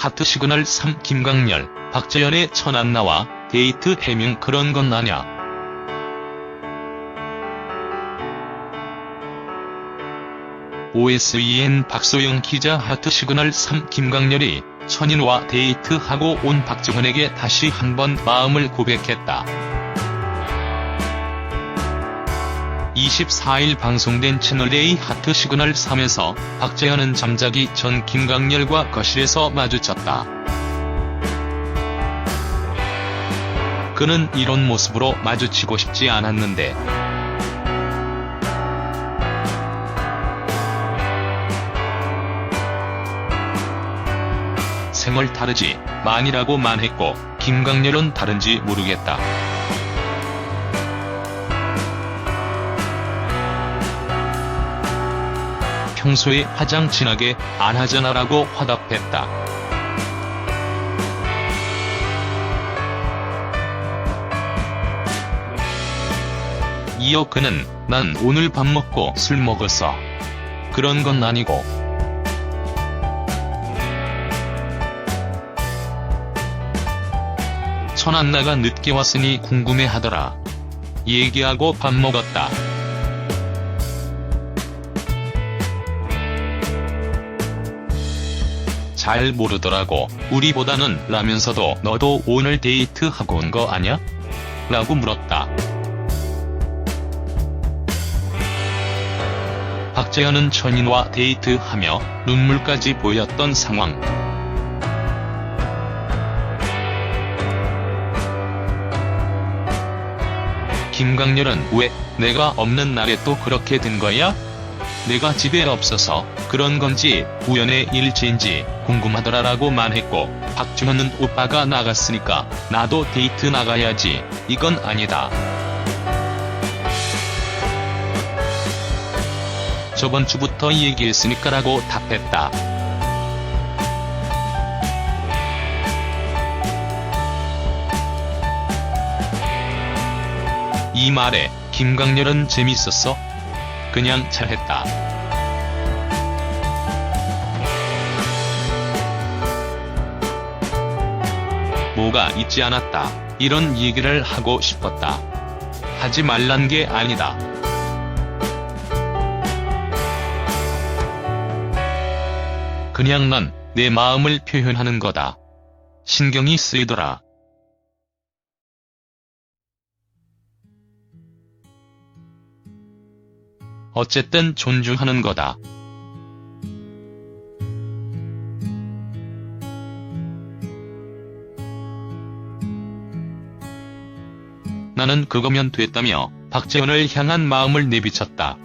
하트 시그널 3 김강렬, 박재현의 천안 나와 데이트 해명 그런 건 아냐. OSEN 박소영 기자 하트 시그널 3 김강렬이 천인과 데이트하고 온 박재현에게 다시 한번 마음을 고백했다. 24일 방송된 채널A 하트 시그널 3에서 박재현은 잠자기 전 김강렬과 거실에서 마주쳤다. 그는 이런 모습으로 마주치고 싶지 않았는데 생얼 다르지 만이라고 만 했고 김강렬은 다른지 모르겠다. 평소에 화장 진하게 안 하잖아라고 화답했다. 이어 그는 난 오늘 밥 먹고 술 먹었어. 그런 건 아니고 천안나가 늦게 왔으니 궁금해 하더라. 얘기하고 밥 먹었다. 잘 모르더라고. 우리보다는 라면서도 너도 오늘 데이트하고 온 거 아냐? 라고 물었다. 박재현은 천인과 데이트하며 눈물까지 보였던 상황. 김강렬은 왜 내가 없는 날에 또 그렇게 된 거야? 내가 집에 없어서 그런 건지 우연의 일치인지 궁금하더라라고만 했고 박주현은 오빠가 나갔으니까 나도 데이트 나가야지 이건 아니다. 저번 주부터 얘기했으니까 라고 답했다. 이 말에 김강렬은 재밌었어? 그냥 잘했다. 뭐가 있지 않았다. 이런 얘기를 하고 싶었다. 하지 말란 게 아니다. 그냥 난 내 마음을 표현하는 거다. 신경이 쓰이더라. 어쨌든 존중하는 거다. 나는 그거면 됐다며 박재현을 향한 마음을 내비쳤다.